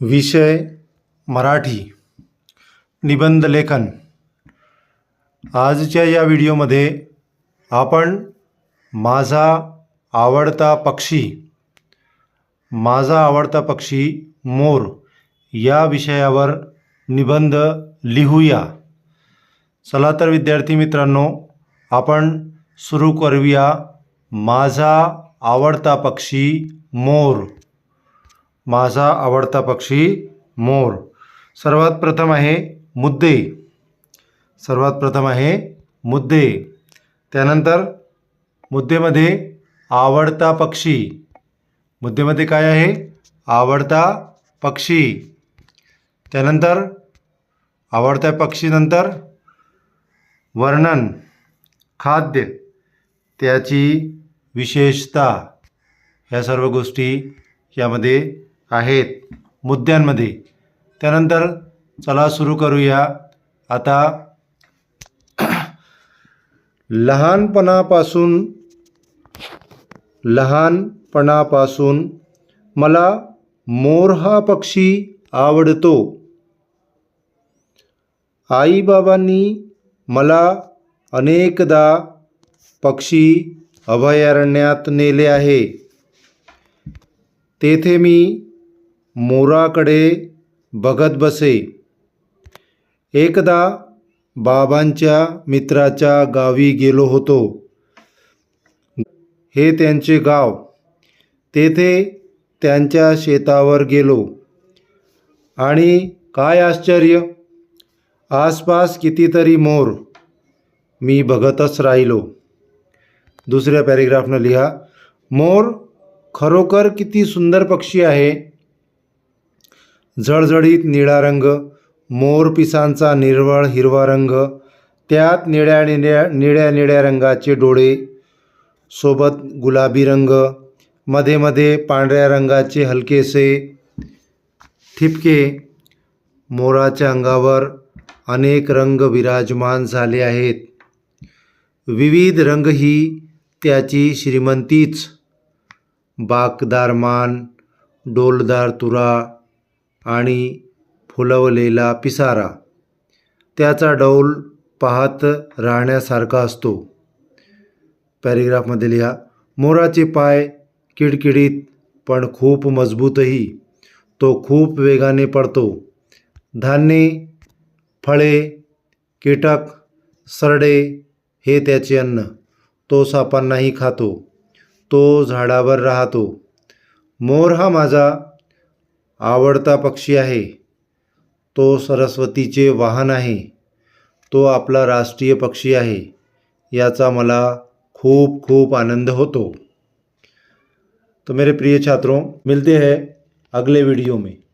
विषय मराठी निबंध लेखन. आजच्या या व्हिडिओमध्ये आपण माझा आवडता पक्षी माझा आवडता पक्षी मोर या विषयावर निबंध लिहूया. चला तर विद्यार्थी मित्रांनो आपण सुरू करूया माझा आवडता पक्षी मोर. माझा आवडता पक्षी मोर. सर्वात प्रथम आहे मुद्दे. सर्वात प्रथम आहे मुद्दे. त्यानंतर मुद्देमध्ये आवडता पक्षी. मुद्देमध्ये काय आहे? आवडता पक्षी. त्यानंतर आवडत्या पक्षीनंतर वर्णन. खाद्य. त्याची विशेषता. ह्या सर्व गोष्टी यामध्ये आहेत मुद्द्यांमध्ये. त्यानंतर चला सुरू करूया. आता लहानपणापासून लहानपणापासून मला मोर हा पक्षी आवडतो. आईबाबांनी मला अनेकदा पक्षी अभयारण्यात नेले आहे. तेथे मी मोराकडे बघत बसे. एकदा बाबांच्या मित्राच्या गावी गेलो होतो. हे त्यांचे गाव. तेथे त्यांच्या शेतावर गेलो. आणि काय आश्चर्य! आसपास कितीतरी मोर. मी बघतच राहिलो. दुसऱ्या पॅरेग्राफनं लिहा. मोर खरोखर किती सुंदर पक्षी आहे. जळजळीत निळा रंग मोर पिसांचा निर्वळ हिरवा रंग त्यात निळ्या निळ्या निळ्या निळ्या रंगाचे डोळे सोबत गुलाबी रंगमध्ये मध्ये पांढऱ्या रंगाचे हलकेसे ठिपके मोराच्या अंगावर अनेक रंग विराजमान झाले आहेत. विविध रंग ही त्याची श्रीमंतीच. बाकदार मान डोलदार तुरा आणि फुलवलेला पिसारा. त्याचा डौल पाहत राहण्यासारखा असतो. पॅरेग्राफमध्ये लिहा मोराचे पाय किडकिडीत पण खूप मजबूतही. तो खूप वेगाने पडतो. धान्य फळे कीटक सरडे हे त्याचे अन्न. तो सापांनाही खातो. तो झाडावर राहतो. मोर हा माझा आवडता पक्षी आहे. तो सरस्वतीचे वाहन आहे. तो आपला राष्ट्रीय पक्षी आहे. याचा मला खूप खूप आनंद होतो. तो मेरे प्रिय छात्रों मिलते हैं अगले वीडियो में.